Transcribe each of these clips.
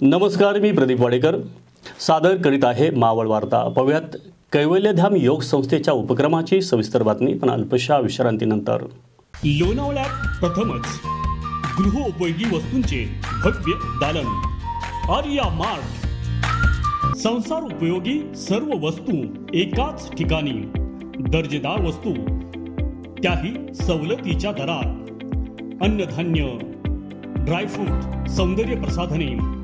नमस्कार मी प्रदीप वाडेकर. सादर करीत आहे मावळ वार्ता. पाहूयात कैवल्यधाम योग संस्थेच्या उपक्रमाची सविस्तर बातमी पण अल्पशा विश्रांतीनंतर. लोणावळ्यात प्रथमच गृहोपयोगी वस्तूंचे भव्य दालन. आर्या मार्ट. संसार उपयोगी सर्व वस्तू एकाच ठिकाणी. दर्जेदार वस्तू त्याही सवलतीच्या दरात. अन्नधान्य ड्रायफ्रूट सौंदर्य प्रसाधने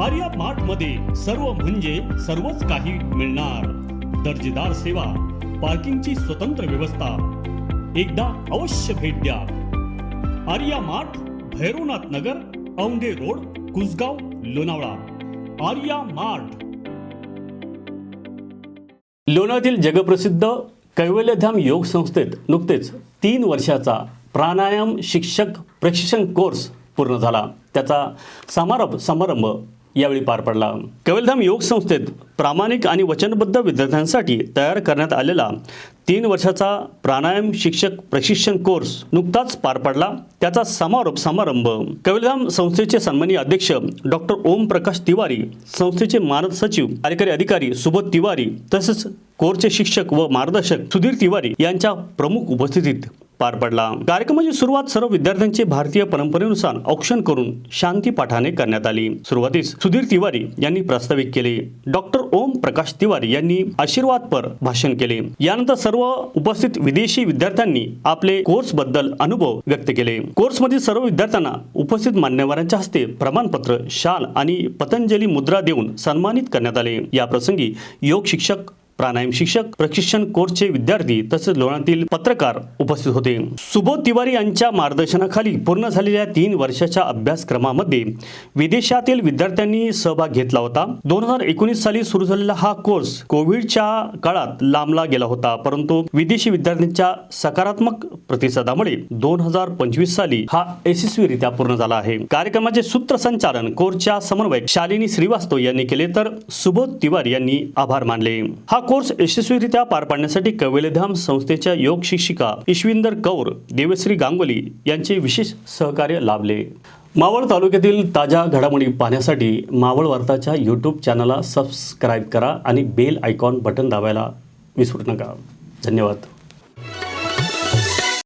आर्या मार्टमध्ये सर्व म्हणजे सर्वच काही मिळणार. दर्जेदार सेवा पार्किंगची स्वतंत्र व्यवस्था. एकदा अवश्य भेट द्या. Arya mart Bhairavnath Nagar Aundhe road Kusgaon Lonavala. Arya mart. लोणावळ्यातील जगप्रसिद्ध कैवल्यधाम योग संस्थेत नुकतेच तीन वर्षाचा प्राणायाम शिक्षक प्रशिक्षण कोर्स पूर्ण झाला. त्याचा समारोप समारंभ यावेळी पार पडला. कैवल्यधाम योग संस्थेत प्रामाणिक आणि वचनबद्ध विद्यार्थ्यांसाठी तयार करण्यात आलेला तीन वर्षाचा प्राणायाम शिक्षक प्रशिक्षण कोर्स नुकताच पार पडला. त्याचा समारोप समारंभ कैवल्यधाम संस्थेचे सन्माननीय अध्यक्ष डॉक्टर ओम प्रकाश तिवारी संस्थेचे मानद सचिव कार्यकारी अधिकारी सुबोध तिवारी तसेच कोर्सचे शिक्षक व मार्गदर्शक सुधीर तिवारी यांच्या प्रमुख उपस्थितीत पार पडला. कार्यक्रमाची सुरुवात सर्व विद्यार्थ्यांचे भारतीय परंपरेनुसार औक्षण करून शांती पाठाने करण्यात आली. सुरुवातीस सुधीर तिवारी यांनी प्रास्ताविक केले. डॉक्टर ओम प्रकाश तिवारी यांनी आशीर्वाद पर भाषण केले. यानंतर सर्व उपस्थित विदेशी विद्यार्थ्यांनी आपले कोर्सबद्दल अनुभव व्यक्त केले. कोर्समधील सर्व विद्यार्थ्यांना उपस्थित मान्यवरांच्या हस्ते प्रमाणपत्र शाल आणि पतंजली मुद्रा देऊन सन्मानित करण्यात आले. या प्रसंगी योग शिक्षक प्राणायाम शिक्षक प्रशिक्षण कोर्सचे विद्यार्थी तसेच लोणातील पत्रकार उपस्थित होते. सुबोध तिवारी यांच्या मार्गदर्शनाखाली पूर्ण झालेल्या तीन वर्षाच्या अभ्यासक्रमामध्ये विदेशातील विद्यार्थ्यांनी सहभाग घेतला होता. दोन हजार एकोणीस साली सुरू झालेला हा कोर्स कोविडच्या काळात लांबला गेला होता परंतु विदेशी विद्यार्थ्यांच्या सकारात्मक प्रतिसादामुळे दोन हजार पंचवीस साली हा यशस्वीरित्या पूर्ण झाला आहे. कार्यक्रमाचे सूत्रसंचालन कोर्सच्या समन्वयक शालिनी श्रीवास्तव यांनी केले तर सुबोध तिवारी यांनी आभार मानले. हा कोर्स यशस्वीरित्या पार पाडण्यासाठी कवेलेधाम संस्थेच्या योग शिक्षिका ईश्विंदर कौर देवश्री गांगुली यांचे विशेष सहकार्य लाभले. मावळ तालुक्यातील ताज्या घडामोडी पाहण्यासाठी मावळ वार्ताच्या यूट्यूब चॅनलला सबस्क्राईब करा आणि बेल आयकॉन बटन दाबायला विसरू नका. धन्यवाद.